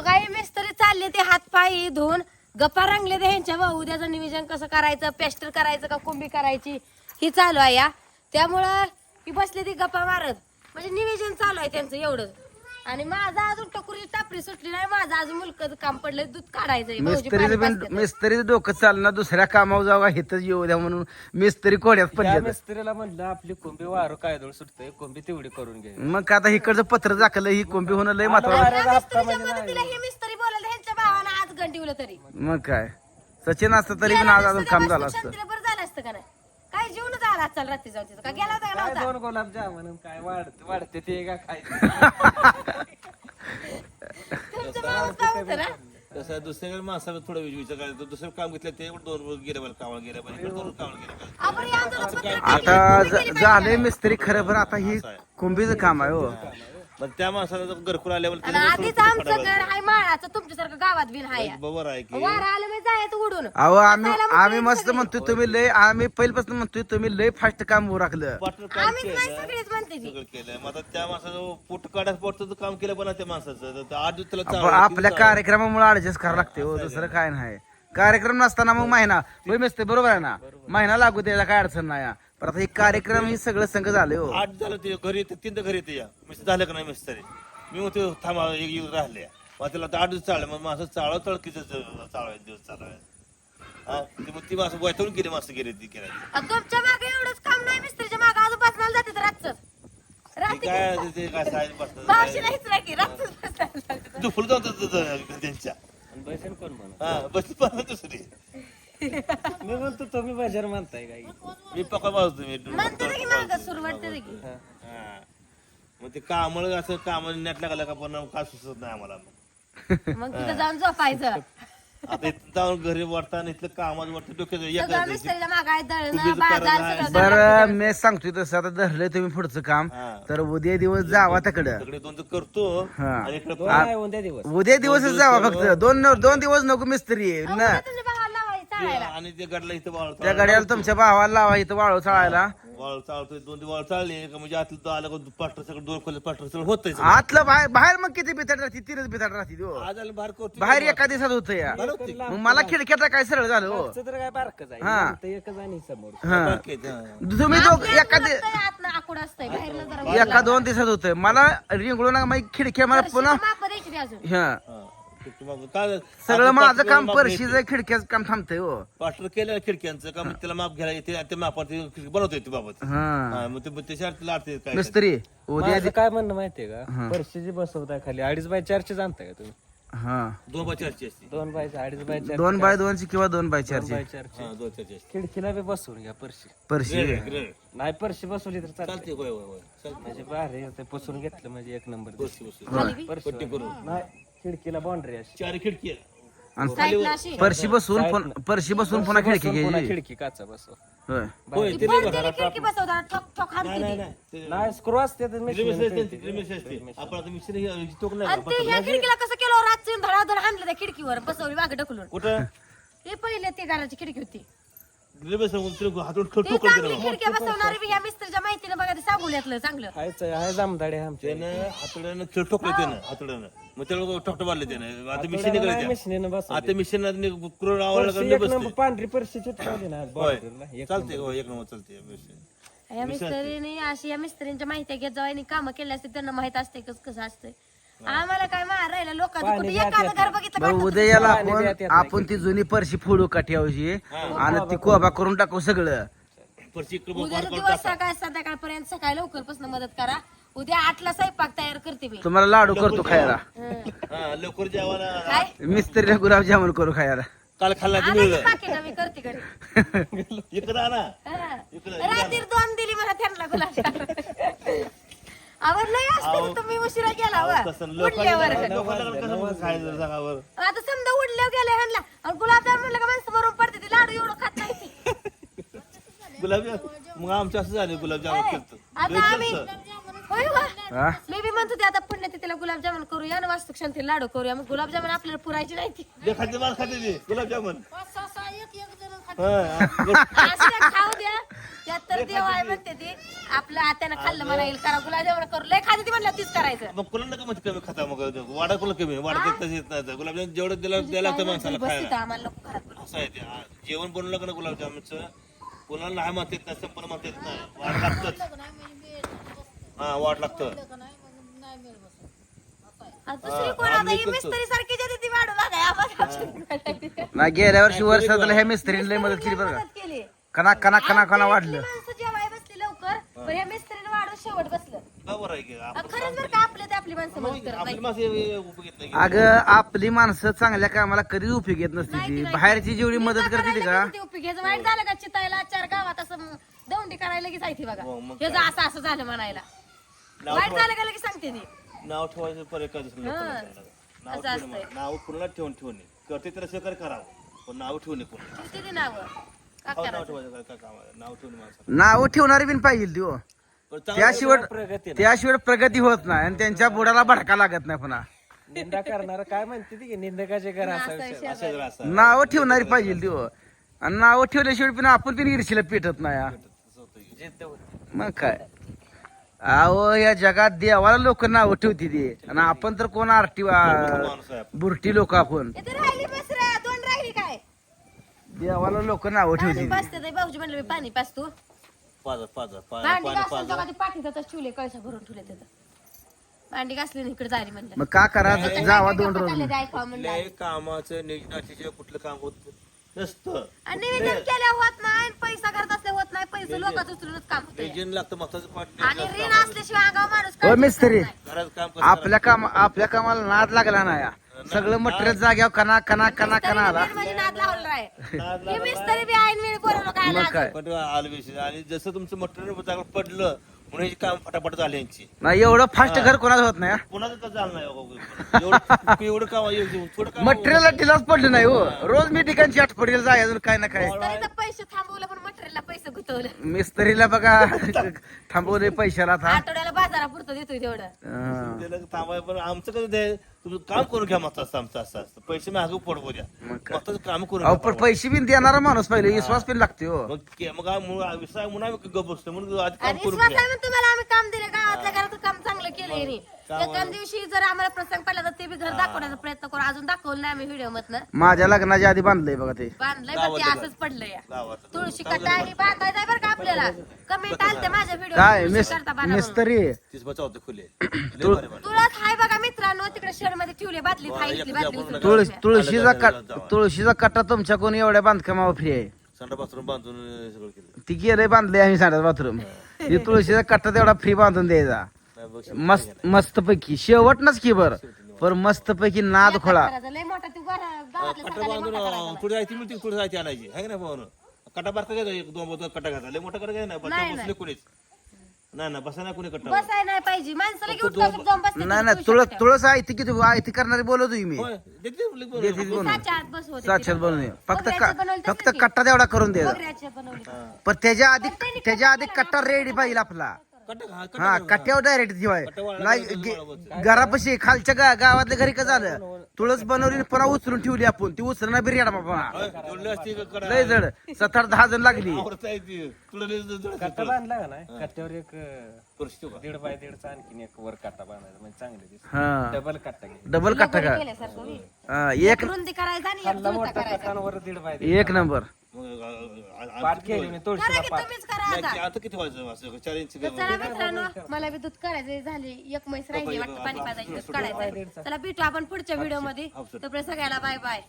काही मिस्त्री चालले ते हात पाय धुवून. गप्पा रंगले ते ह्यांच्या भाऊ. उद्याचं नियोजन कसं करायचं? पेस्टर करायचं का कुंभी करायची? ही चालू आहे या त्यामुळं ही बसले ती गप्पा मारत. म्हणजे नियोजन चालू आहे त्यांचं एवढं. आणि माझं अजून टकुरी टापरी सुटली नाही माझं अजून मुलकं काम पडलंय दूध काढायचंय भाऊजी मिस्त्रीचं पाणी पण पाजतात. मिस्त्रीचं डोकं चालणार दुसऱ्या कामावर जाऊ हिथच येऊ द्या म्हणून. मिस्त्री कोड्यात त्या पडले मिस्त्रीला म्हणलं आपली कोंबी वारू काय दोळ सुटतंय कोंबी तेवढी करून घे. मग का आता इकडचं पत्र झाकलं ही कोंबी होणं लय महत्वाचं. त्या मिस्त्रीच्या म्हणजे मदतीला हे मिस्त्री बोलायला ह्यांच्या भावानं आज गंटिवलं तरी मग काय? सचिन असतं तरी पण आज अजून काम झालं असतं. शांतीला बरं झालं असतं का नाही? काय जीवनच आला चाल रात्री जाऊन तिथं? का गेला होता का काय नव्हता? दोन गुलाब जामुन काय वाढते वाढते ते का तुमचं काय होतं ना? तसं दुसऱ्याकडे माणसाला थोडं विचार करायचं. दुसरं काम घेतलं ते दोन गेले बरं कामाला गेले बरं इकडे दोन कामाला गेले आपण या आंदोलनात पत्र आता ज- झालंय मिस्त्री खरं पण आता ही कोंबीचं काम आहे हो. पण त्या माणसाला जर घरकुल आल्यावर आणि आधीच आमचं घर आहे माळाचं तुमच्यासारखं गावात बिन हाय बरोबर आहे की. वारा आलं मी जायचं उडून. अहो आम्ही आम्ही मस्त म्हणतोय तुम्ही लय आम्ही पहिल्यापासून म्हणतोय तुम्ही लय फास्ट काम होऊ राखलं पाटण काम आम्हीच नाही सगळीच म्हणते ती सगळं केलंय. मग आता त्या माणसाचं पोट काढायचं पोटचं काम केलं पण त्या माणसाचं. तर आठ दिवस त्याला आप- चावलं, आपल्या चावलं. कार्यक्रमामुळे ऍडजस्ट करावं लागते हो दुसरं काय नाही. कार्यक्रम नसताना मग महिना. होय मिस्त्री बरोबर आहे ना? महिना लागू द्यायला काय अडचण नाही. पण आता हे कार्यक्रम हे सगळं संघ झाले हो. आठ झालं ते घरी येते तीन घरी येते या. मिस्त्री झालं का नाही मिस्त्री? मी म्हणतो थांबा एक दिवस राहिले मग त्याला आता आठ दिवस चाललं मग माणसं चाळव तळकीच चाळवा दिवस चालवाय हा ते मग ती माणसं वैतवून गेली माणसं गेली ती तुमच्या मागे एवढंच काम नाही मिस्त्रीच्या मागे अजून बसण्याला जाते रातच. ते रात्री काय ते काय साहेब बसतात. मावशी नाहीच नाही की रातच बसण्याला लागतं. दुफल जाऊ त्यांच्या. आणि बसेल कोण म्हणा? हा बस पण दुसरी. मी म्हणतो तुम्ही बाजार म्हणताय काय? मी पका बाजू मी म्हणते की मागं सुरू वाटते ते की. हा. मग ते कामाला असं कामाला नेट लागला का पण काय सुचत नाही आम्हाला. मग तिथं जाऊन झोपायचं. आता इथं जाऊन घरी वाटता इथलं कामात वाटतं डोक्यात एक सगळं दळणं बाजार सगळं बरं मी सांगतोय तसं. आता धरलंय तुम्ही पुढचं काम. हा. तर उद्या दिवस जावा तिकडं. सगळे दोन तर करतो हा. आणि इकडे दोन आहे उद्या दिवस. उद्या दिवसच जावा फक्त. दोन दोन दिवस नको मिस्त्री. आहे. ना. उद्या चाळायला आणि ते गडला इथं वाळ त्या गाड्याला तुमच्या भावाला लावा इथं वाळू चाळायला. वाळ चालतोय दोन दिवस वाळ चालले का म्हणजे आतलं तो आलं का पाठर सगळं दोन खोले पाठर सगळं होतंय सगळं. आतलं बाहेर बाहेर मग किती बिथाड राहते? तीनच बिथाड राहते हो. आज आलं बाहेर करतो बाहेर एका दिवसात होतं या. मग मला खिडक्याचा काय सरळ झालं हो. मागचं तर काय बारकच आहे हा. इथं एकच आणि समोर. हा. बारके आहेत, हा. तुम्ही दोघ एका दि- आतनं आकुड असतंय बाहेरनं जरा एका दोन दिवसात होतं मला रिंगळून मग खिडक्या मला पुन्हा माप द्यायची ती अजून. हा. हा. काय सगळं आपण माझं काम माप परशीचं खिडक्याचं काम थांबतंय हो. पाठर केलं खिडक्यांचं का मग त्याला माप घ्यायला येते आणि ते मापावर ते खिडकी बनवता येते बाबत. हा. हा, मग ते मग त्याच्या काय मिस्त्री उद्या माझं काय म्हणणं माहितीये का? परशी जी बसवताय खाली अडीच बाय चारचे जाणताय का तुम्ही? हा. दोन बाय चारची असते. दोन बाय अडीच बाय चार दोन बाय दोनची किंवा दोन बाय दोन चारची? बाय चारचे. हा दोन चारची असते. खिडकीला बी बसवून घ्या परशी परशी. नाही परशी बसवली तर चालते चालते होय होय होय. चालते म्हणजे भारी ते पुसून घेतलं म्हणजे एक नंबर बस पट्टी करून. नाही. खिडकीला बाउंड्री अशी. चार खिडकी आहे. आणि साईडला अशी. परशी बसून पुन- परशी बसून पुन्हा खिडकी बसून पुन्हा घ्यायची खिडकी काचा होय. होय ती खिडकी बसवतात ठोक ठोक हाणते नाही ती. नाही ते नाही स्क्रू असते तर रिमेश machine असते, फिरते. रिमेश असते. आपण आता मिक्सर हे टोक नाही आणि ते ह्या खिडकीला कसं केलं? रात्री धडाधड हाणलं त्या खिडकीवर बसवली मागे ढकलून. कुठं? ते पहिले ते घराची खिडकी होती. रिमेश हातून ते ठोकलं चांगली खिडक्या बसवणारी बी ह्या मिस्त्रीच्या माहितीनं बघा ते सांगूल्यातलं चांगलं. हायच आहे जामदाडे आमचे. त्यानं हातोड्यानं खेळ ठोकले त्यानं हातोड्यानं. मग त्याला ठोकटं मारले त्यानं. आता मिशीन निघाले मशीन बस आता मिशीन कुरण आवडलं का एक नंबर पांढरी परशी चिटकावली ना होय. boundary ला. एक चालते हो एक नंबर चालते machine. या मिस्त्रीने अशी या मिस्त्रींच्या माहिती घेत जाऊ कामं केली असते त्यांना माहीत असते कसं कसं असतंय. आम्हाला काय मार राहिलं? लोकांचं कुठे एखादं घर बघितलं बरं उद्या याला आपण आपण ती जुनी परशी फोडू काठ्यावशी आणि ती कोबा करून टाकू सगळं. परशी इकडं का? दिवस सकाळ संध्याकाळपर्यंत सकाळी लवकरपासून मदत करा. उद्या आठला स्वयंपाक तयार करते मी. तुम्हाला लाडू करतो खायला. हं. लवकर जेवायला. काय? मिस्त्रीला गुलाबजामुन करू खायला. काल खाल्ला ते आणायचं मिळलं पाकिट मी करते घरी. इकडं आणा. हं. रात्री दोन दिली मला त्यांना गुलाब आवडलंय असतं तुम्ही उशिरा गेला वा. उडल्यावर लोकांना कसं खायचं सांगा बरं आता समजा उडल्यावर गेले ह्यांना. आणि गुलाबजाम म्हणलं का माणसं बरोबर पडते ते लाडू एवढं खात नाही ती. गुलाबजाम? मग आमचं असं झालं गुलाबजाम केलं आता आम्ही होय वा. हा? मी बी म्हणतो ते आता पुण्यतिथीला गुलाबजामुन करूया आणि वास्तू शांती लाडू करूया. मग गुलाबजामुन आपल्याला पुरायची नाही ती. जे खाते माल खाते ते गुलाबजामुन. असं खाऊ द्या त्यात तर देव आहे म्हणते ती आपलं आत्यानं खाल्लं म्हणा येईल करा गुलाबजामुन करू लय खाते ती म्हणलं तीच करायचं मग कुणाला नका कमी खाता मग वाडा कुला कमी वाढ देत येत नाही गुलाबजाम जेवढं दिला द्यायला लागतं माणसाला बस खायला आम्हाला नको घरात असं आहे ते आ, जेवण बनवलं का ना गुलाबजामचं कोणाला नाही म्हणता येत नाही संपन्न म्हणता येत नाही वाढ लागतच हा वाढ लागतं. आता दुसरी कोण आता ही मिस्त्री सारखी जे ती वाढू लागाय आम्हाला नाही गेल्या वर्षी वर्षातलं ह्या मिस्त्रीने लय मदत केली बरं का? मदत केली. कना कना कना कना वाढलं. माणसं जेवाय बसली लवकर पण ह्या मिस्त्रीने वाढून शेवट बसलं. बरोबर आहे की? अ, आपण खरंच बरं का आपले ते आपली माणसं मदत करत आपली नाही? मासे उपयोग येत नाही अगं आपली माणसं चांगल्या कामाला कधी उपयोग येत नसते ती? बाहेरची जेवढी मदत करते ती का? उपयोगाचं वाईट झालं का चितायला चार गावात असं दौंडी करायला लगेच आहे ती बघा. हो, मग हे असं असं झालं म्हणायला. वाईट झालं का लगेच सांगते ती. नाव ठेवायचं पर हं. द्यायला. नाव असं असतंय. नाव कुणाला ठेवून ठेवणे करते तर सहकार्य करावं पण नाव कोण किती ती नाव का नाव करायचं ठेवायचं काय- काय काम आहे? नाव ठेवणे माणसाला नाव ठेवणारी बिन पाहिजे ती हो पण चांगलं त्याशिवाय प्रगती. त्याशिवाय प्रगती होत नाही आणि त्यांच्या बुडाला भडका लागत नाही पुन्हा निंदा करणार काय म्हणते ती की निंदकाचे घर असा विषय असं जरा असं नाव ठेवणारी पाहिजे ती हो आणि नाव ठेवल्याशिवाय पण आपण पण ईर्षीला पेटत नाही हा. जिद्द होती. मग काय अहो या जगात देवाला लोक नाव ठेवती ती. आणि आपण तर कोण आरटी. बुरटी लोक आपण. इथे राहिली बस रे दोन राहिली काय? देवाला लोक नाव पाणी ठेवती पाचते भाऊजी म्हणलं मी पाणी पाचतो पाजा पाजा पाणी भांडी पाणी घासून पाजा बघा ते पाठी ठेवले कळशा भरून ठेवले तिथं. भांडी घासली इकडे म्हणलं. मग का करा? जावा दोन रोज. म्हणलं. कामाचं नियोजनाचे कुठलं काम होत नसतं. आणि निवेदन केल्या होत नाही आणि पैसा करत असल्या होत नाही पैसे लोकांच उचलूनच काम होते नियोजन लागतं महत्वाचं पाठ आणि ऋण असल्याशिवाय अंगावर माणूस काढू मिस्त्री शकत नाही. घरात काम कसं आपल्या काम आपल्या कामाला नाद लागला ना या? सगळं मटेरियल जाग्यावर कना कना कना कना आला. म्हणजे नाद आहे हे मिस्त्री बी ऐन वेळ बोलवलं काय मग. काय? पण आलं विषय आणि जसं तुमचं मटेरियल चांगलं पडलं म्हणून हे काम फटाफट झाले यांची. नाही एवढं फास्ट घर कोणाचं होत नाही पुन्हा तर झालं नाही बाबा. एवढं. एवढं काम आहे, थोडं काम मटेरियल ढिलाच पडलं नाही हो. रोज मी ठिकाणची आठ पडेल जाय अजून काय ना काय. तरी तर पैसे थांबवलं पण मटेरियलला पैसे गुतवलं. मिस्त्रीला बघा. थांबवले पैशाला आता आठवड्याला बाजारापुरतं देतोय तेवढं. हं. त्याला थांबाय पण आमचं कसं ते तुम्ही काम करून घ्या मग असं आमचं असं असतं पैसे मागं पडवू द्या. मग काय. महत्वाचं काम करून अहो घ्या पण पैसे बिन देणारा माणूस पहिले विश्वास पण लागते हो. मग के- विश्वास म्हणून आम्ही गप बसतो म्हणून आधी काम आणि करून विश्वास घ्या. आहे म्हणून तुम्हाला आम्ही काम दिले गावातल्या घरात काम चांगलं केलं यांनी दिवशी जर आम्हाला प्रसंग पडला तर ते बी घर दाखवण्याचा प्रयत्न करू. अजून दाखवलं नाही आम्ही व्हिडिओ मधनं. माझ्या लग्नाच्या आधी बांधलंय बघा ते. बांधलंय पण ते असंच पडलं या गावात तुळशी कट्टा आणि बांधायचं आहे बरं का आपल्याला. कमेंट आलते माझ्या व्हिडिओ काय मिस मिस्त्री खुले. लय भारी. तुळस हाय बघा मित्रांनो तिकडे शेडमध्ये ठेवले इथली तुळस. तुळशीचा कट तुळशीचा कट्टा तुमच्या कोणी एवढ्या बांधकामावर फ्री आहे. संडा बाथरूम बांधून अं, सगळं केलं. ती गेलंय बांधले आम्ही सांडत बाथरूम. ती तुळशीचा कट्टा तेवढा फ्री बांधून द्यायचा. बघ, मस्त मस्त पैकी शेवटनच की बर. पर मस्त पैकी नाद खोळा. लय मोठा ती कटा बांधून अं. कुठे जायची मिळते कुठे जायची आणायची. आहे का नाही भाऊ कटा बारका घ्यायचा एक दोन दोन कटा घ्यायचा. लय मोठा कटा घ्यायचा नाही बसा बसले कुणीच. नाही ना बसा नाही कुणी कट्टा बसाय नाही पाहिजे. माणसाला घेऊन कसं जाऊन बसते नाही नाही तुळस तुळस आयती किती आयती करणारी बोलतो मी. होय, देते मुली बरोबर. देते ती बनवून साच्या आत बसवते साक्षात बनवून फक्त का- फक्त की. कट्टा तेवढा करून बकऱ्याचे बनवले. पण त्याच्या आधी त्याच्या आधी कट्टा रेडी पाहिजे आपला. हा घा. कट्ट्यावर डायरेक्ट ठेवाय. नाही गे- घरापाशी खालच्या गा- गावातल्या घरी का झालं? तुळस बनवली पुन्हा उचलून ठेवली आपण. ती उचलणार बिर्याड बाबा? लय जड. सात आठ दहा जण लागली. कट्टा बांधला का नाही? कट्ट्यावर एक अं? दीड बाय दीडचा आणखीन एक वर कट्टा बांधायचा म्हणजे चांगले दिसत. हा. डबल कट्टा घे डबल कट्टा का? केल्यासारखं होईल. हा, एक रुंदी करायचा आणि एक खाल्ला जुळता मोठा करायचा. कट्टा आणि वर दीड बाय दीड एक नंबर. मी करा की तुम्हीच आता. आता किती व्हायचं असं चार इंच तर चला मित्रांनो मला बी दूध करायचे झाले. एक म्हैस राहिली वाटतं पाणी पाजायची दूध काढायचं. चला भेटू आपण पुढच्या व्हिडिओमध्ये तोपर्यंत सगळ्याला बाय बाय.